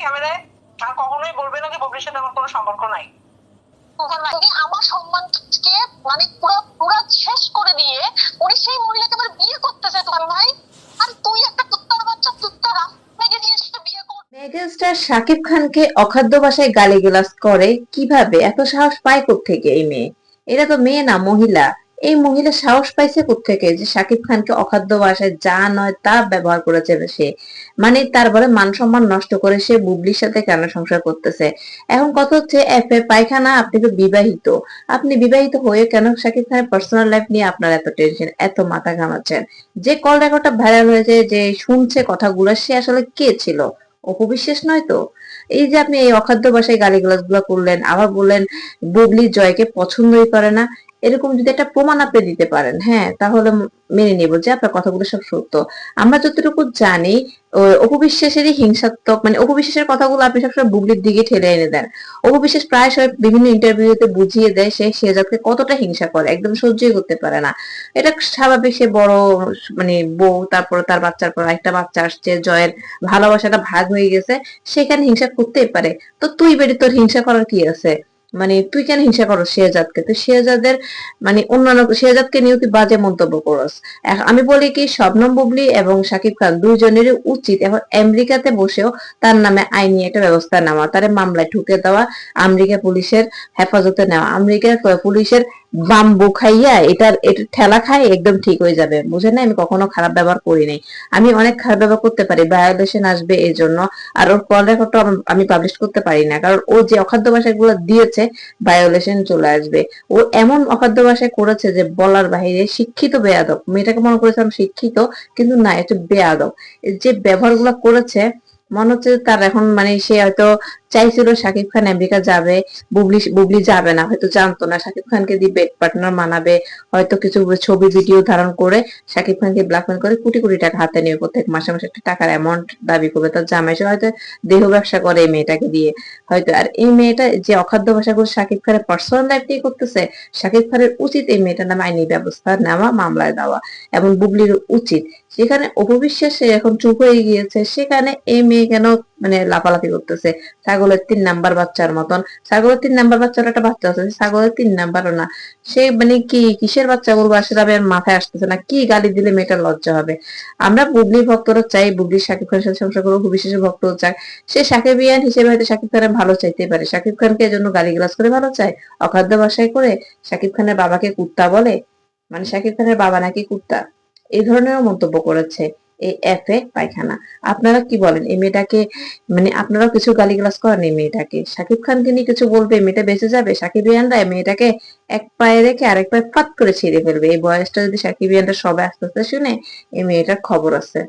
ক্যামেরায় আর কখনোই বলবে না যে সাথে আমার কোনো সম্পর্ক নাই। আমার সম্মানকে মানে পুরো পুরো শেষ করে দিয়ে উনি সেই মহিলাকে আবার বিয়ে করতেছে তোমার ভাই? আর তুই একটা কুত্তার বাচ্চা নিয়ে এসে বিয়ে কর মেগাস্টার শাকিব খানকে অখাদ্য ভাষায় গালিগালাজ করে কীভাবে? এত সাহস পায় থেকে এই মেয়ে? এটা তো মেয়ে না মহিলা। এই মহিলা সাহস পাইছে থেকে যে শাকিব খানকে অখাদ্য ভাষায় যা নয় তা ব্যবহার করেছে সে? মানে তারপরে মান সম্মান নষ্ট করে সে বুবলির সাথে কেন সংসার করতেছে? এখন কথা হচ্ছে, এফে পায়খানা, আপনি তো বিবাহিত। আপনি বিবাহিত হয়ে কেন শাকিব খানের পার্সোনাল লাইফ নিয়ে আপনার এত টেনশন এত মাথা ঘামাচ্ছেন? যে কল রেকর্ডটা ভাইরাল হয়েছে, যে শুনছে কথাগুলো, সে আসলে কে ছিল? অপবিশ্বাস নয় তো? এই যে আপনি এই অখাদ্য ভাষায় গালিগালাজগুলো করলেন, আবার বললেন, বুবলি জয়কে পছন্দই করে না। এরকম যদি একটা প্রমাণ আপনি দিতে পারেন হ্যাঁ তাহলে মেনে নেব যে আপনার কথাগুলো সব সত্য। আমরা যতটুকু জানি অপবিশ্বাসেরই হিংসাত্মক মানে অপবিশ্বাসের কথাগুলো আপনি সবসময় বুগলির দিকে ঠেলে এনে দেন। অপবিশ্বাস প্রায় সময় বিভিন্ন ইন্টারভিউতে বুঝিয়ে দেয় সে সে শেজাদকে কতটা হিংসা করে, একদম সহ্যই করতে পারে না। এটা স্বাভাবিক সে বড় মানে বউ, তারপরে তার বাচ্চার পর একটা বাচ্চা আসছে, জয়ের ভালোবাসাটা ভাগ হয়ে গেছে সেখানে হিংসা করতেই পারে? তো তুই বেরি তোর হিংসা করার কি আছে? মানে তুই কেন হিংসা করো শেহজাদকে তুই শেহজাদের মানে অন্যান্য শেহজাদকে নিয়ে তুই বাজে মন্তব্য করস? আমি বলি কি শবনম বুবলি এবং সাকিব খান দুইজনেরই উচিত এখন আমেরিকাতে বসেও তার নামে আইনি একটা ব্যবস্থা নেওয়া, তার মামলায় ঢুকে দেওয়া, আমেরিকা পুলিশের হেফাজতে নেওয়া। আমেরিকার পুলিশের বাম্বু খাইয়া এটার এটা ঠেলা খাই একদম ঠিক হয়ে যাবে। বুঝে না আমি কখনো খারাপ ব্যবহার করি নাই। আমি অনেক খারাপ ব্যবহার করতে পারি ভায়োলেশন আসবে এই জন্য। আর ওর কল রেকর্ডটা আমি পাবলিশ করতে পারি না। কারণ ও যে অখাদ্য ভাষাগুলো দিয়েছে ভায়োলেশন চলে আসবে। ও এমন অখাদ্য ভাষায় করেছে যে বলার বাহিরে শিক্ষিত বেয়াদব, মেয়েটাকে মনে করেছিলাম শিক্ষিত, কিন্তু না এটা বেয়াদব। যে ব্যবহারগুলো করেছে, মনে হচ্ছে তার এখন মানে সে হয়তো চাইছিল শাকিব খান আমেরিকা যাবে, বুবলি বুবলি যাবে না, হয়তো জানতো না। শাকিব খানকে দিয়ে বেড পার্টনার মানাবে, হয়তো কিছু ছবি ভিডিও ধারণ করে শাকিব খানকে ব্ল্যাকমেল করে কোটি কোটি টাকা হাতে নিয়ে প্রত্যেক মাসে। মাসে একটা টাকার অ্যামাউন্ট দাবি করবে, তার জামাই সে হয়তো দেহ ব্যবসা করে এই মেয়েটাকে দিয়ে। হয়তো, আর এই মেয়েটা যে অখাদ্য ভাষাগুলো শাকিব খানের পার্সোনাল লাইফ নিয়ে করতেছে, শাকিব খানের উচিত এই মেয়েটার নামে আইনি ব্যবস্থা নেওয়া, মামলায় দেওয়া। এবং বুবলির উচিত। সেখানে অপবিশ্বাসে এখন চুপ হয়ে গিয়েছে। সেখানে এই মেয়ে কেন মানে লাফালাফি করতেছে। ছাগলের তিন নাম্বার বাচ্চার মতন। ছাগলের তিন নাম্বার বাচ্চার একটা বাচ্চা আছে ছাগলের তিন নাম্বারও না। সে মানে কি, কিসের বাচ্চা বলব? আসলে আমি মাথায় আসতেছে না। কি গালি দিলে মেয়েটার লজ্জা হবে? আমরা বুবলি ভক্তরা চাই, বুবলি শাকিব খানের সাথে সংসার করব বিশেষ ভক্ত চাই। সে সাকিবিয়ান হিসেবে হয়তো শাকিব খানের ভালো চাইতে পারে। শাকিব খানকে এজন্য গালি গ্লাস করে ভালো চায়। অখাদ্য বাসায় করে শাকিব খানের বাবাকে কুত্তা বলে। মানে শাকিব খানের বাবা নাকি কুত্তা? এই ধরনেরও মন্তব্য করেছে। এই এফে পায়খানা। আপনারা কি বলেন? এই মেয়েটাকে মানে আপনারা কিছু গালিগালাজ করেন এই মেয়েটাকে? শাকিব খানকে নিয়ে কিছু বলবে মেয়েটা বেঁচে যাবে? সাকিব ইয়ানরা মেয়েটাকে এক পায়ে রেখে আরেক পায়ে ফাত করে ছিঁড়ে ফেলবে। এই বয়সটা যদি সাকিব ইয়ানরা সবাই আস্তে আস্তে শুনে, এই মেয়েটার খবর আছে।